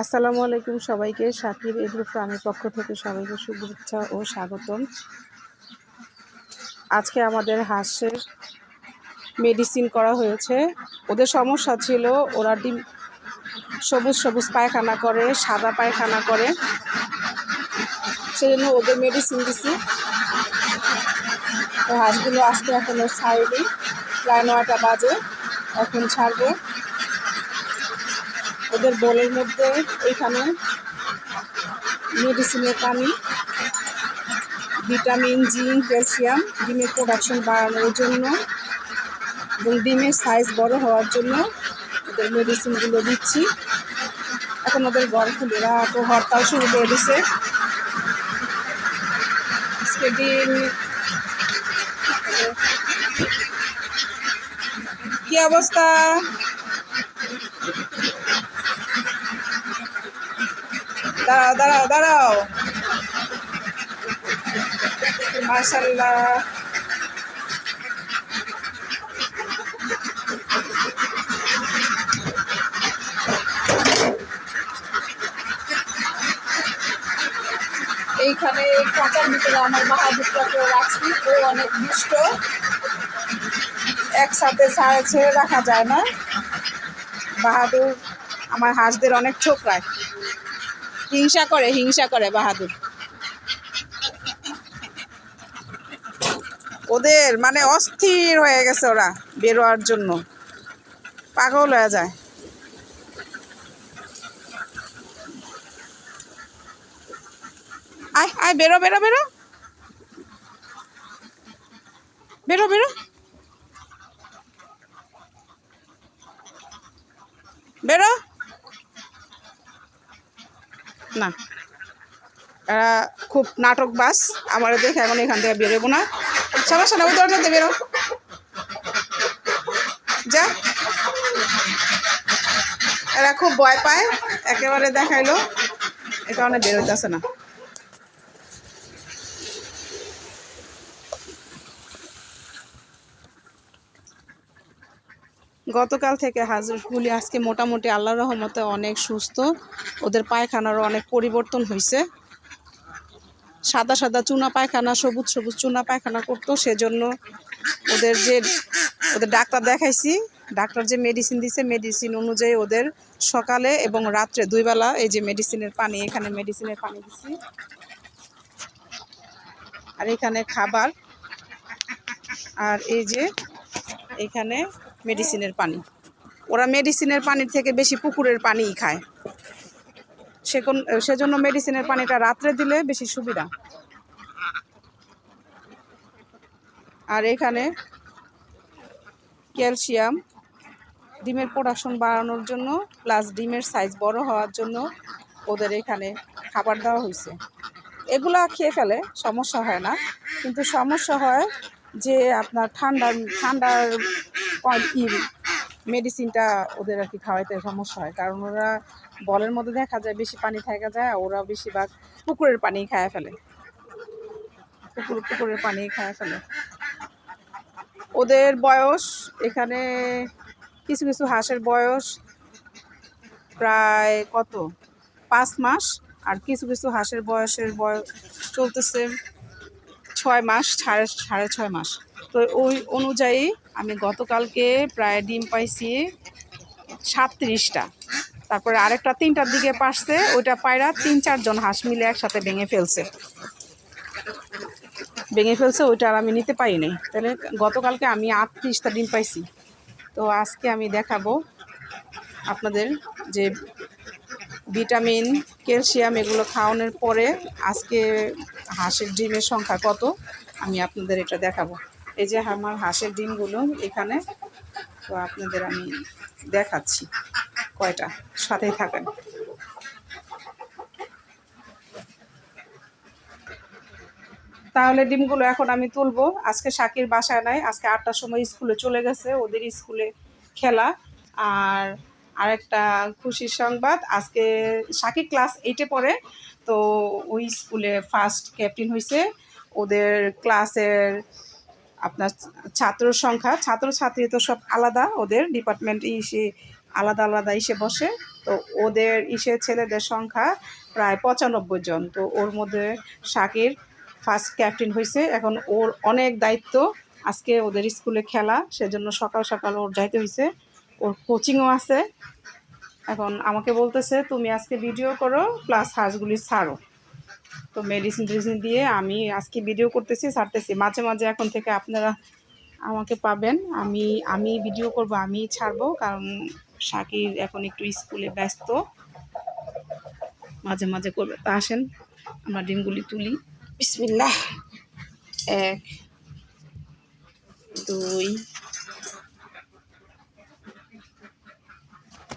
আসসালামু আলাইকুম সবাইকে। শাকির এগ্রো ফার্মের পক্ষ থেকে সবাইকে শুভেচ্ছা ও স্বাগতম। আজকে আমাদের হাঁসের মেডিসিন করা হয়েছে। ওদের সমস্যা ছিল, ওরা ডিম সবুজ সবুজ পায়খানা করে, সাদা পায়খানা করে। সেজন্য ওদের মেডিসিন দিছি। হাঁসগুলো আজকে এখনও ছাড়িনি। প্রায় নয়টা বাজে। এখন ছাড়বো। ওদের বলের মধ্যে এখানে মেডিসিনের পানি, ভিটামিন, জিঙ্ক, ক্যালসিয়াম ডিমের প্রোডাকশন বাড়ানোর জন্য এবং ডিমের সাইজ বড় হওয়ার জন্য ওদের মেডিসিনগুলো দিচ্ছি। এখন ওদের গর্ভগুলোরা তো হরতাল শুরু করে দিছে। আজকে ডিম কি অবস্থা? দাঁড়াও দাঁড়াও দাঁড়াও। মাশাল্লাহ এইখানে এই কাঁচার ভিতরে আমার বাহাদুরটাকে রাখছি, ও অনেক দুষ্ট। একসাথে ছাড়ে রাখা যায় না। বাহাদুর, আমার হাঁসদের অনেক ছোকরায়। হিংসা করে হিংসা করে বাহাদুর। ওদের মানে অস্থির হয়ে গেছে ওরা বেরোয়ার জন্য। পাগল হয়ে যায়। আয় আয়, বেরো বেরো বেরো। বেরো বেরো। বেরো। না। এরা খুব নাটক বাস আমার দেখে এখন এখান থেকে বেরোবো না। সমস্যা না ওই দরজাতে বেরো। যা। এরা খুব ভয় পায়। একেবারে দেখাইলো। এ কারণে বেরোতেছে না। গতকাল থেকে হাঁসগুলি আজকে মোটামুটি আল্লাহ রহমতে অনেক সুস্থ। ওদের পায়খানারও অনেক পরিবর্তন হয়েছে সাদা সাদা চুনা পায়খানা, সবুজ সবুজ চুনা পায়খানা করতো, সেজন্য ওদের যে ওদের ডাক্তার দেখাইছি। ডাক্তার যে মেডিসিন দিছে মেডিসিন অনুযায়ী ওদের সকালে এবং রাত্রে দুইবেলা এই যে মেডিসিনের পানি, এখানে মেডিসিনের পানি দিছি। আর এখানে খাবার। আর এই যে এখানে মেডিসিনের পানি। ওরা মেডিসিনের পানির থেকে বেশি পুকুরের পানিই খায়। সে কোন সেজন্য মেডিসিনের পানিটা রাত্রে দিলে বেশি সুবিধা। আর এখানে ক্যালসিয়াম, ডিমের প্রোডাকশন বাড়ানোর জন্য, প্লাস ডিমের সাইজ বড় হওয়ার জন্য ওদের এখানে খাবার দেওয়া হয়েছে এগুলা খেয়ে ফেলে, সমস্যা হয় না। কিন্তু সমস্যা হয় যে আপনার ঠান্ডার ঠান্ডার মেডিসিনটা ওদের আর কি খাওয়াইতে সমস্যা হয়? কারণ ওরা বলের মধ্যে দেখা যায় বেশি পানি থাকা যায় ওরা বেশিরভাগ পুকুরের পানি খায় ফেলে। পুকুর, পুকুরের পানি খায় ফেলে। ওদের বয়স এখানে কিছু কিছু হাঁসের বয়স প্রায় কত? পাঁচ মাস, আর কিছু কিছু হাঁসের বয়সের বয়স চলতেছে ছয় মাস, সাড়ে সাড়ে ছয় মাস। তো ওই অনুযায়ী আমি গতকালকে প্রায় ডিম পাইছি সাতত্রিশটা। তারপরে আরেকটা তিনটার দিকে পারছে, ওইটা পায়রা তিন চারজন হাঁস মিলে একসাথে ভেঙে ফেলছে। ভেঙে ফেলছে, ওইটা আর আমি নিতে পারি পারিনি তাহলে গতকালকে আমি আটত্রিশটা ডিম পাইছি। তো আজকে আমি দেখাবো আপনাদের যে ভিটামিন, ক্যালসিয়াম এগুলো খাওয়ানোর পরে আজকে হাঁসের ডিমের সংখ্যা কত? আমি আপনাদের এটা দেখাবো। এই যে আমার হাঁসের ডিমগুলো এখানে। তো আপনাদের আমি দেখাচ্ছি কয়টা। সাথেই থাকেন। তাহলে ডিমগুলো এখন আমি তুলবো। আজকে শাকির বাসায় নাই। আজকে আটটার সময় স্কুলে চলে গেছে। ওদের স্কুলে খেলা। আর আরেকটা খুশির সংবাদ। আজকে শাকির ক্লাস এইটে পড়ে, তো ওই স্কুলে ফার্স্ট ক্যাপ্টেন হয়েছে ওদের ক্লাসের আপনার ছাত্র সংখ্যা ছাত্র ছাত্রী তো সব আলাদা, ওদের ডিপার্টমেন্ট ইসে আলাদা আলাদা এসে বসে। তো ওদের ইসে ছেলেদের সংখ্যা প্রায় পঁচানব্বই জন। তো ওর মধ্যে শাকির ফার্স্ট ক্যাপ্টেন হয়েছে এখন ওর অনেক দায়িত্ব আজকে ওদের স্কুলে খেলা, সেজন্য সকাল সকাল ওর যাইতে হয়েছে ওর কোচিংও আছে। এখন আমাকে বলতেছে, তুমি আজকে ভিডিও করো প্লাস হাঁসগুলি ছাড়ো। তো মেডিসিন টেডিসিন দিয়ে আমি আজকে ভিডিও করতেছি, ছাড়তেছি। মাঝে মাঝে এখন থেকে আপনারা আমাকে পাবেন। আমি আমি ভিডিও করব, আমি ছাড়বো, কারণ শাকির এখন একটু স্কুলে ব্যস্ত। মাঝে মাঝে করবে। তা আসেন, আমরা ডিমগুলি তুলি। বিসমিল্লাহ। এক, দুই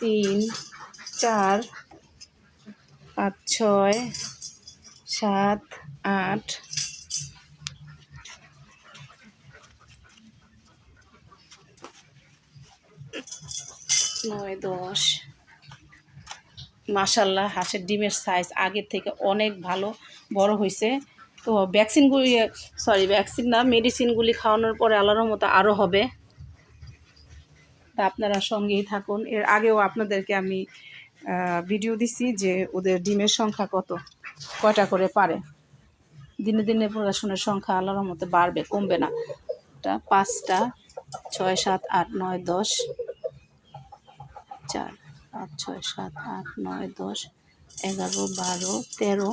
তিন, চার, পাঁচ, ছয়, সাত, আট, নয়, দশ। মাশাল্লাহ, হাঁসের ডিমের সাইজ আগের থেকে অনেক ভালো, বড় হয়েছে তো ভ্যাকসিনগুলি সরি ভ্যাকসিন না মেডিসিনগুলি খাওয়ানোর পরে আল্লাহর মতো আরও হবে। তা আপনারা সঙ্গেই থাকুন। এর আগেও আপনাদেরকে আমি ভিডিও দিছি যে ওদের ডিমের সংখ্যা কত, কয়টা করে পারে। দিনে দিনে পড়াশোনার সংখ্যা আল্লাহর মতো বাড়বে, কমবে না। এটা পাঁচটা, ছয়, সাত, আট, নয়, দশ, চার, পাঁচ, ছয়, সাত, আট, নয়, দশ, এগারো, বারো, তেরো।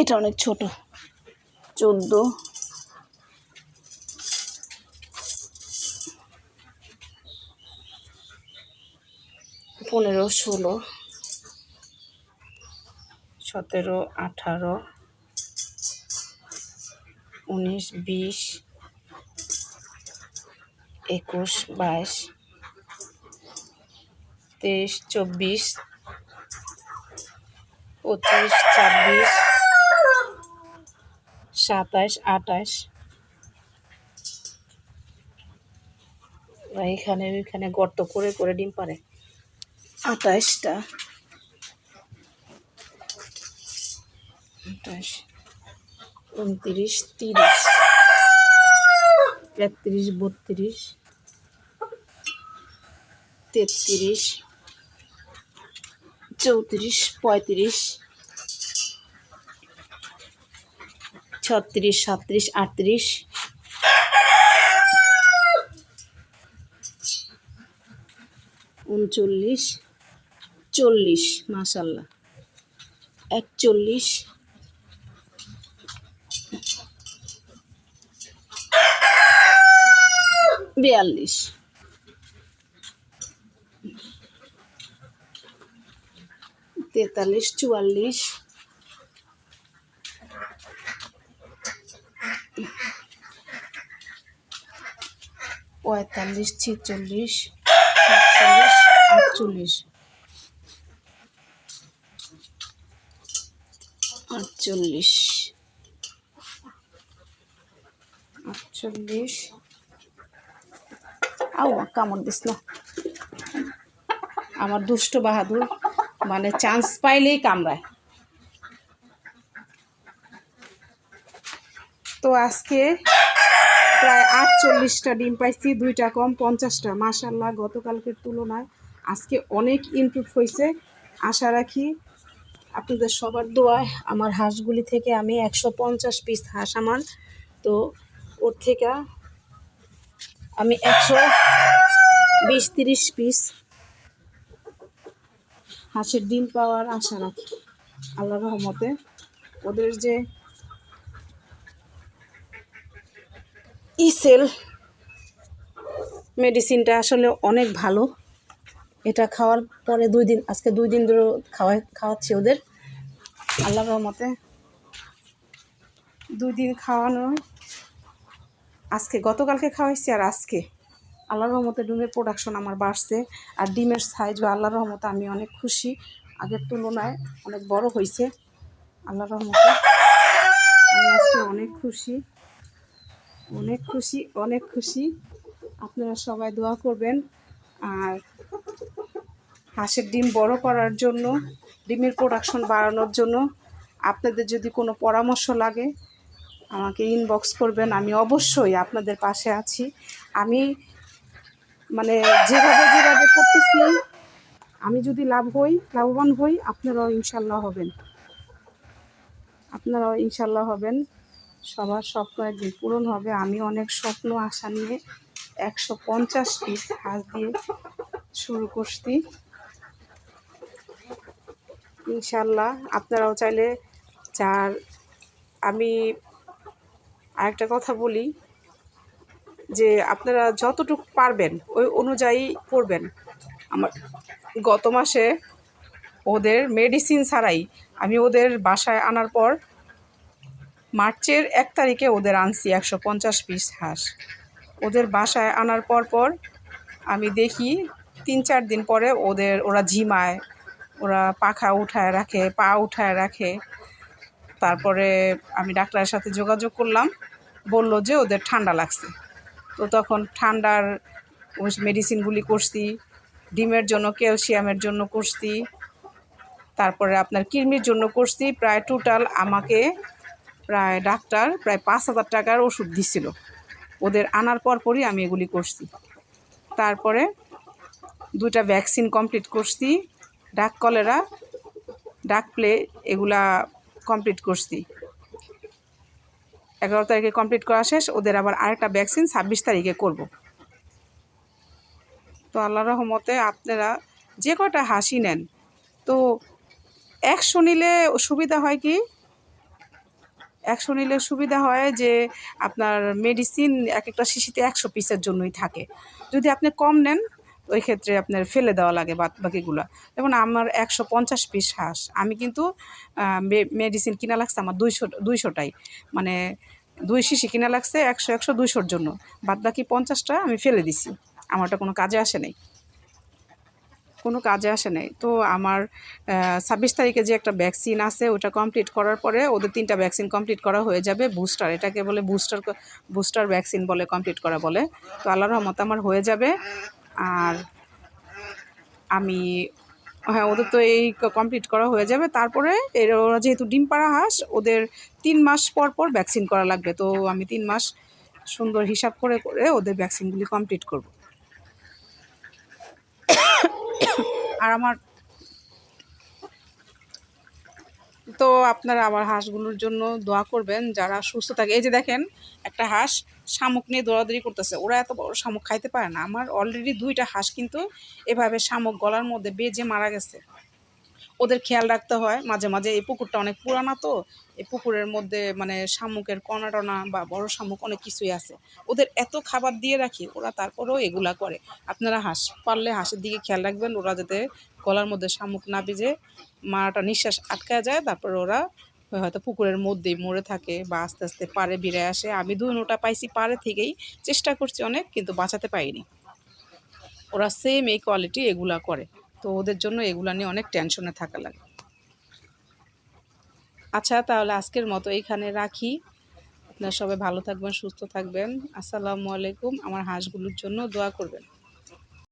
এটা অনেক ছোট। চোদ্দ পনেরো, ষোলো, সতেরো, আঠারো, উনিশ, বিশ, একুশ, বাইশ, তেইশ, চব্বিশ, পঁচিশ, ছাব্বিশ সাতাশ আঠাশ এখানে, ওইখানে গর্ত করে করে ডিম পারে আঠাশটা আঠাশ উনত্রিশ তিরিশ একত্রিশ বত্রিশ তেত্রিশ চৌত্রিশ পঁয়ত্রিশ ছত্রিশ সাতত্রিশ আটত্রিশ উনচল্লিশ চল্লিশ মাসাল্লাহ একচল্লিশ। বিয়াল্লিশ। তেতাল্লিশ চুয়াল্লিশ। পঁয়তাল্লিশ ছেচল্লিশ সাতচল্লিশ আটচল্লিশ। আটচল্লিশ। আটচল্লিশ। আও কামড় দিস না। আমার দুষ্ট বাহাদুর মানে চান্স পাইলেই কামড়ায়। তো আজকে প্রায় আটচল্লিশটা ডিম পাইছি দুইটা কম পঞ্চাশটা। মাসাল্লাহ গতকালকের তুলনায় আজকে অনেক ইমপ্রুভ হয়েছে আশা রাখি আপনাদের সবার দোয়ায় আমার হাঁসগুলি থেকে আমি একশো পঞ্চাশ পিস হাঁস আমার। তো ওর থেকে আমি একশো বিশ তিরিশ পিস হাঁসের ডিম পাওয়ার আশা রাখি আল্লাহ রহমতে। ওদের যে ইসেল মেডিসিনটা আসলে অনেক ভালো। এটা খাওয়ার পরে দুই দিন, আজকে দুই দিন ধরে খাওয়া খাওয়াচ্ছি ওদের। আল্লাহ রহমতে দুই দিন খাওয়ানো। আজকে, গতকালকে খাওয়াইছি আর আজকে। আল্লাহ রহমতে ডিমের প্রোডাকশন আমার বাড়ছে আর ডিমের সাইজ বা আল্লাহ রহমতে আমি অনেক খুশি। আগের তুলনায় অনেক বড় হয়েছে আল্লাহ রহমতে আমি আজকে অনেক খুশি। অনেক খুশি অনেক খুশি। আপনারা সবাই দোয়া করবেন। আর হাঁসের ডিম বড় করার জন্য, ডিমের প্রোডাকশন বাড়ানোর জন্য আপনাদের যদি কোনো পরামর্শ লাগে, আমাকে ইনবক্স করবেন, আমি অবশ্যই আপনাদের পাশে আছি। আমি মানে যেভাবে যেভাবে করতেছি, আমি যদি লাভ হই, লাভবান হই, আপনারাও ইনশাল্লাহ হবেন। আপনারাও ইনশাল্লাহ হবেন। সবার স্বপ্ন একদিন পূরণ হবে। আমি অনেক স্বপ্ন, আশা নিয়ে একশো পঞ্চাশ পিস হাঁস দিয়ে শুরু করছি। ইনশাল্লাহ আপনারাও চাইলে যার, আমি আরেকটা কথা বলি, যে আপনারা যতটুকু পারবেন, ওই অনুযায়ী করবেন। আমার গত মাসে ওদের মেডিসিন ছাড়াই আমি ওদের বাসায় আনার পর মার্চের এক তারিখে ওদের আনছি একশো পঞ্চাশ পিস হাঁস। ওদের বাসায় আনার পর পর আমি দেখি তিন চার দিন পরে ওদের, ওরা ঝিমায় ওরা পাখা উঠায় রাখে, পা উঠায় রাখে। তারপরে আমি ডাক্তারের সাথে যোগাযোগ করলাম। বলল যে ওদের ঠান্ডা লাগছে। তো তখন ঠান্ডার মেডিসিনগুলি করছি, ডিমের জন্য ক্যালসিয়ামের জন্য করছি। তারপরে আপনার কৃমির জন্য করছি। প্রায় টোটাল আমাকে প্রায় ডাক্তার প্রায় পাঁচ হাজার টাকার ওষুধ দিছিল। ওদের আনার পর পরই আমি এগুলি করছি। তারপরে দুটা ভ্যাকসিন কমপ্লিট করছি। ডাক কলেরা, ডাক প্লে এগুলা কমপ্লিট করছি। এগারো তারিখে কমপ্লিট করা শেষ, ওদের আবার আরেকটা ভ্যাকসিন ছাব্বিশ তারিখে করব। তো আল্লাহ রহমতে আপনারা যে কটা হাসি নেন। তো একশো নিলে সুবিধা হয় কি? একশো নিলে সুবিধা হয় যে আপনার মেডিসিন এক একটা শিশিতে একশো পিসের জন্যই থাকে। যদি আপনি কম নেন ওই ক্ষেত্রে আপনার ফেলে দেওয়া লাগে বাদ বাকিগুলো। যেমন আমার একশো পঞ্চাশ পিস হাঁস, আমি কিন্তু মেডিসিন কিনা লাগছে আমার দুইশো, দুইশোটাই। মানে দুই শিশি কিনা লাগছে একশো একশো, দুইশোর জন্য। বাদ বাকি পঞ্চাশটা আমি ফেলে দিছি। আমারটা কোনো কাজে আসে নাই। কোনো কাজে আসে নাই। তো আমার ছাব্বিশ তারিখে যে একটা ভ্যাকসিন আছে, ওটা কমপ্লিট করার পরে ওদের তিনটা ভ্যাকসিন কমপ্লিট করা হয়ে যাবে বুস্টার এটাকে বলে বুস্টার বুস্টার ভ্যাকসিন বলে কমপ্লিট করা বলে। তো আল্লাহ রহমত আমার হয়ে যাবে। আর আমি হ্যাঁ ওদের তো এই কমপ্লিট করা হয়ে যাবে। তারপরে এর, ওরা যেহেতু ডিম পাড়া হাঁস, ওদের তিন মাস পর পর ভ্যাকসিন করা লাগবে। তো আমি তিন মাস সুন্দর হিসাব করে করে ওদের ভ্যাকসিনগুলি কমপ্লিট করব। আর আমার তো আপনারা আমার হাঁসগুলোর জন্য দোয়া করবেন যারা সুস্থ থাকে। এই যে দেখেন, একটা হাঁস শামুক নিয়ে দৌড়াদৌড়ি করতেছে। ওরা এত বড় শামুক খাইতে পারে না। আমার অলরেডি দুইটা হাঁস কিন্তু এভাবে শামুক গলার মধ্যে বেজে মারা গেছে। ওদের খেয়াল রাখতে হয়। মাঝে মাঝে এই পুকুরটা অনেক পুরানা তো। এই পুকুরের মধ্যে মানে শামুকের কণা টনা বা বড় শামুক অনেক কিছুই আছে। ওদের এত খাবার দিয়ে রাখি, ওরা তারপরেও এগুলা করে। আপনারা হাঁস পারলে হাঁসের দিকে খেয়াল রাখবেন। ওরা যাতে গলার মধ্যে শামুক না বেজে মারাটা নিঃশ্বাস আটকা যায়, তারপরে ওরা হয়তো পুকুরের মধ্যেই মরে থাকে বা আস্তে আস্তে পারে বেড়ে আসে। আমি দুই নোটা পাইছি পারে থেকেই, চেষ্টা করছি অনেক, কিন্তু বাঁচাতে পারিনি। ওরা সেম এই কোয়ালিটি এগুলা করে। তো ওদের জন্য এগুলা নিয়ে অনেক টেনশনে থাকা লাগে। আচ্ছা তাহলে আজকের মতো এইখানে রাখি। আপনারা সবাই ভালো থাকবেন, সুস্থ থাকবেন। আসসালামু আলাইকুম। আমার হাঁসগুলোর জন্য দোয়া করবেন।